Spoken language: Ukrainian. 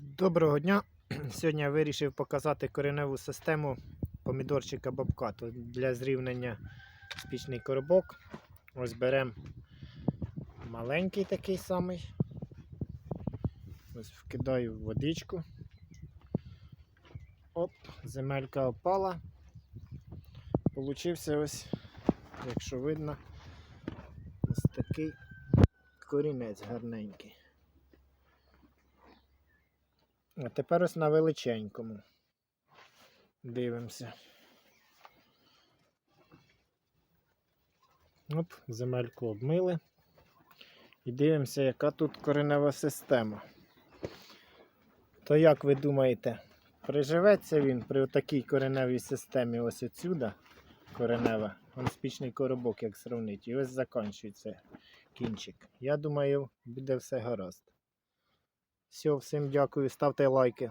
Доброго дня! Сьогодні я вирішив показати кореневу систему помідорчика бобка. То для зрівняння спічний коробок. Ось беремо маленький такий самий. Ось вкидаю в водичку. Оп, земелька опала. Получився ось, якщо видно, ось такий корінець гарненький. А тепер ось на величенькому. Дивимося. Оп, земельку обмили. І дивимося, яка тут коренева система. То як ви думаєте, приживеться він при такій кореневій системі ось отсюда коренева, он спічний коробок, як сравнить, і ось закінчується кінчик. Я думаю, буде все гаразд. Все, всім дякую, ставте лайки.